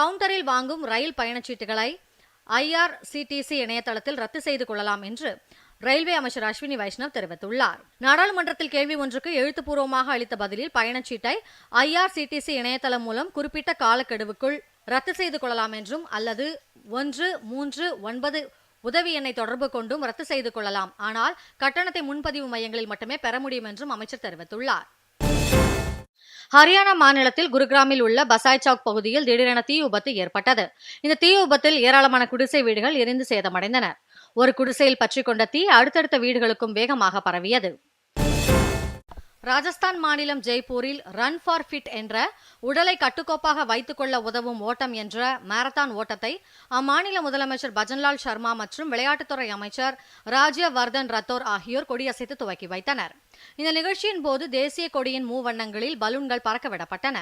கவுண்டரில் வாங்கும் ரயில் பயணச்சீட்டுகளை ஐஆர்சிடிசி இணையதளத்தில் ரத்து செய்து கொள்ளலாம் என்று ரயில்வே அமைச்சர் அஸ்வினி வைஷ்ணவ் தெரிவித்துள்ளார். நாடாளுமன்றத்தில் கேள்வி ஒன்றுக்கு எழுத்துப்பூர்வமாக அளித்த பதிலில் பயணச்சீட்டை ஐஆர்சிடிசி இணையதளம் மூலம் குறிப்பிட்ட காலக்கெடுவுக்குள் ரத்து செய்து கொள்ளலாம் என்றும் அல்லது ஒன்று மூன்று ஒன்பது உதவி எண்ணை தொடர்பு கொண்டும் ரத்து செய்து கொள்ளலாம். ஆனால் கட்டணத்தை முன்பதிவு மையங்களில் மட்டுமே பெற முடியும் என்றும் அமைச்சர் தெரிவித்துள்ளார். ஹரியானா மாநிலத்தில் குருகிராமில் உள்ள பசாய் சவுக் பகுதியில் திடீரென தீ விபத்து ஏற்பட்டது. இந்த தீ விபத்தில் ஏராளமான குடிசை வீடுகள் எரிந்து சேதமடைந்தன. ஒரு குடிசையில் பற்றிக்கொண்ட தீ அடுத்தடுத்த வீடுகளுக்கும் வேகமாக பரவியது. ராஜஸ்தான் மாநிலம் ஜெய்ப்பூரில் ரன் ஃபார் ஃபிட் என்ற உடலை கட்டுக்கோப்பாக வைத்துக்கொள்ள உதவும் ஓட்டம் என்ற மாரத்தான் ஓட்டத்தை அம்மாநில முதலமைச்சர் பஜன்லால் சர்மா மற்றும் விளையாட்டுத்துறை அமைச்சர் ராஜ்யவர்தன் ரத்தோர் ஆகியோர் கொடியசைத்து துவக்கி வைத்தனர். இந்த நிகழ்ச்சியின் போது தேசிய கொடியின் மூவண்ணங்களில் பலூன்கள் பறக்கவிடப்பட்டன.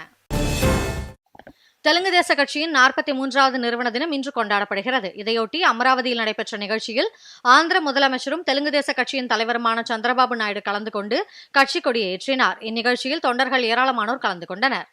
தெலுங்கு தேச கட்சியின் நாற்பத்தி மூன்றாவது நிறுவன தினம் இன்று கொண்டாடப்படுகிறது. இதையொட்டி அமராவதியில் நடைபெற்ற நிகழ்ச்சியில் ஆந்திர முதலமைச்சரும் தெலுங்கு தேச கட்சியின் தலைவருமான சந்திரபாபு நாயுடு கலந்து கொண்டு கட்சி கொடியை ஏற்றினார். இந்நிகழ்ச்சியில் தொண்டர்கள் ஏராளமானோர் கலந்து கொண்டனர்.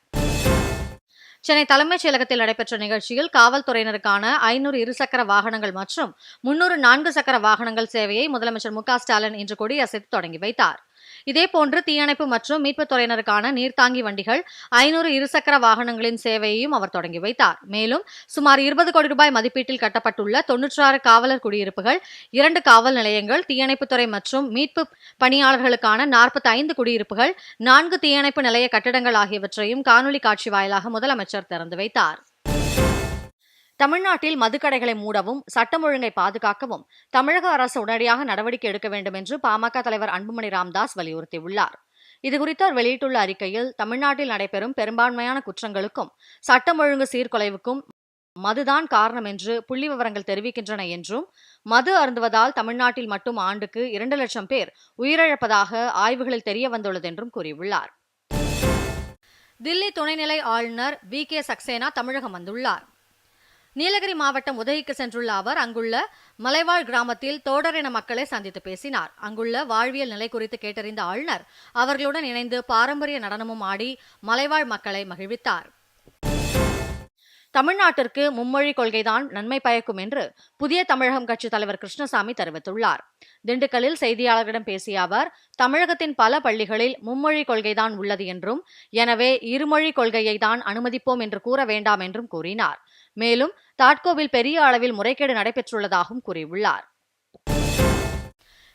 சென்னை தலைமைச் செயலகத்தில் நடைபெற்ற நிகழ்ச்சியில் காவல்துறையினருக்கான ஐநூறு இருசக்கர வாகனங்கள் மற்றும் முன்னூறு நான்கு சக்கர வாகனங்கள் சேவையை முதலமைச்சர் மு க ஸ்டாலின் இன்று கொடியசைத்து தொடங்கி வைத்தார். இதேபோன்று தீயணைப்பு மற்றும் மீட்புத் துறையினருக்கான நீர்த்தாங்கி வண்டிகள் ஐநூறு இருசக்கர வாகனங்களின் சேவையையும் அவர் தொடங்கி வைத்தார். மேலும் சுமார் இருபது கோடி ரூபாய் மதிப்பீட்டில் கட்டப்பட்டுள்ள தொன்னூற்றாறு காவலர் குடியிருப்புகள் இரண்டு காவல் நிலையங்கள் தீயணைப்புத்துறை மற்றும் மீட்பு பணியாளர்களுக்கான நாற்பத்தி ஐந்து குடியிருப்புகள் நான்கு தீயணைப்பு நிலைய கட்டிடங்கள் ஆகியவற்றையும் காணொலி காட்சி வாயிலாக முதலமைச்சர் திறந்து வைத்தார். தமிழ்நாட்டில் மதுக்கடைகளை மூடவும் சட்டம் ஒழுங்கை பாதுகாக்கவும் தமிழக அரசு உடனடியாக நடவடிக்கை எடுக்க வேண்டும் என்று பாமக தலைவர் அன்புமணி ராமதாஸ் வலியுறுத்தியுள்ளார். இதுகுறித்து அவர் வெளியிட்டுள்ள அறிக்கையில் தமிழ்நாட்டில் நடைபெறும் பெரும்பான்மையான குற்றங்களுக்கும் சட்டம் ஒழுங்கு சீர்குலைவுக்கும் மதுதான் காரணம் என்று புள்ளி விவரங்கள் தெரிவிக்கின்றன என்றும் மது அருந்துவதால் தமிழ்நாட்டில் மட்டும் ஆண்டுக்கு இரண்டு லட்சம் பேர் உயிரிழப்பதாக ஆய்வுகளில் தெரிய வந்துள்ளது என்றும் கூறியுள்ளார். தில்லி துணைநிலை ஆளுநர் வி கே சக்சேனா தமிழகம் வந்துள்ளார். நீலகிரி மாவட்டம் உதகைக்கு சென்றுள்ள அவர் அங்குள்ள மலைவாழ் கிராமத்தில் தோடரின மக்களை சந்தித்து பேசினார். அங்குள்ள வாழ்வியல் நிலை குறித்து கேட்டறிந்த ஆளுநர் அவர்களுடன் இணைந்து பாரம்பரிய நடனமும் ஆடி மலைவாழ் மக்களை மகிழ்வித்தார். தமிழ்நாட்டிற்கு மும்மொழி கொள்கைதான் நன்மை பயக்கும் என்று புதிய தமிழகம் கட்சி தலைவர் கிருஷ்ணசாமி தெரிவித்துள்ளார். திண்டுக்கல்லில் செய்தியாளர்களிடம் பேசிய அவர் தமிழகத்தின் பல பள்ளிகளில் மும்மொழி கொள்கைதான் உள்ளது என்றும் எனவே இருமொழி கொள்கையை தான் அனுமதிப்போம் என்று கூற வேண்டாம் என்றும் கூறினார். மேலும் தாட்கோவில் பெரிய அளவில் முறைகேடு நடைபெற்றுள்ளதாகவும் கூறியுள்ளார்.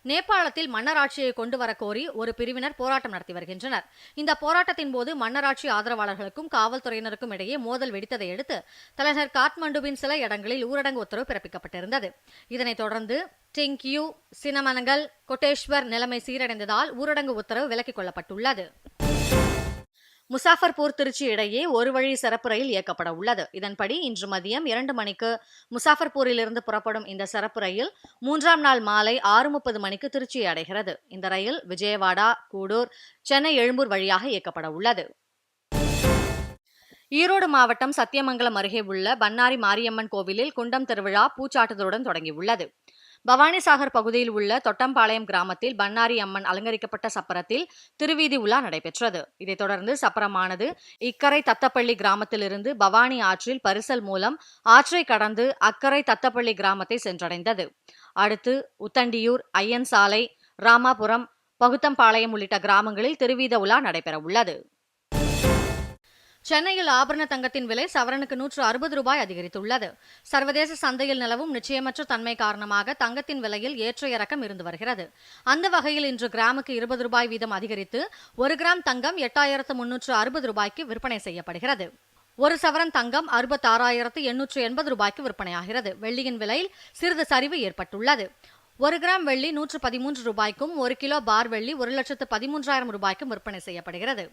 நேபாளத்தில் மன்னராட்சியை கொண்டு வர கோரி ஒரு பிரிவினர் போராட்டம் நடத்தி வருகின்றனர். இந்த போராட்டத்தின் போது மன்னராட்சி ஆதரவாளர்களுக்கும் காவல்துறையினருக்கும் இடையே மோதல் வெடித்ததை அடுத்து தலைநகர் காட்மண்டுவின் சில இடங்களில் ஊரடங்கு உத்தரவு பிறப்பிக்கப்பட்டிருந்தது. இதனைத் தொடர்ந்து டிங்க்யூ சினமனங்கள் கொட்டேஸ்வர் நிலைமை சீரடைந்ததால் ஊரடங்கு உத்தரவு விலக்கிக் கொள்ளப்பட்டுள்ளது. முசாஃபர்பூர் திருச்சி இடையே ஒரு வழி சிறப்பு ரயில் இயக்கப்பட உள்ளது. இதன்படி இன்று மதியம் இரண்டு மணிக்கு முசாஃபர்பூரிலிருந்து புறப்படும் இந்த சிறப்பு ரயில் மூன்றாம் நாள் மாலை ஆறு முப்பது மணிக்கு திருச்சியை அடைகிறது. இந்த ரயில் விஜயவாடா கூடூர் சென்னை எழும்பூர் வழியாக இயக்கப்பட உள்ளது. ஈரோடு மாவட்டம் சத்தியமங்கலம் அருகே உள்ள பன்னாரி மாரியம்மன் கோவிலில் குண்டம் திருவிழா பூச்சாட்டுதலுடன் தொடங்கியுள்ளது. பவானிசாகர் பகுதியில் உள்ள தொட்டம்பாளையம் கிராமத்தில் பன்னாரி அம்மன் அலங்கரிக்கப்பட்ட சப்பரத்தில் திருவீதி உலா நடைபெற்றது. இதைத் தொடர்ந்து சப்பரமானது இக்கரை தத்தப்பள்ளி கிராமத்திலிருந்து பவானி ஆற்றில் பரிசல் மூலம் ஆற்றை கடந்து அக்கரை தத்தப்பள்ளி கிராமத்தை சென்றடைந்தது. அடுத்து உத்தண்டியூர் ஐயன் சாலை ராமாபுரம் பகுத்தம்பாளையம் உள்ளிட்ட கிராமங்களில் திருவீத உலா நடைபெற உள்ளது சென்னையில் ஆபரண தங்கத்தின் விலை சவரனுக்கு நூற்று அறுபது ரூபாய் அதிகரித்துள்ளது. சர்வதேச சந்தையில் நிலவும் நிச்சயமற்ற தன்மை காரணமாக தங்கத்தின் விலையில் ஏற்ற இறக்கம் இருந்து வருகிறது. அந்த வகையில் இன்று கிராமுக்கு இருபது ரூபாய் வீதம் அதிகரித்து ஒரு கிராம் தங்கம் எட்டாயிரத்து முன்னூற்று அறுபது ரூபாய்க்கு விற்பனை செய்யப்படுகிறது. ஒரு சவரன் தங்கம் அறுபத்தாறாயிரத்து எண்ணூற்று எண்பது ரூபாய்க்கு விற்பனையாகிறது. வெள்ளியின் விலையில் சிறிது சரிவு ஏற்பட்டுள்ளது. ஒரு கிராம் வெள்ளி நூற்று பதிமூன்று ரூபாய்க்கும் ஒரு கிலோ பார் வெள்ளி ஒரு லட்சத்து பதிமூன்றாயிரம் ரூபாய்க்கும் விற்பனை செய்யப்படுகிறது.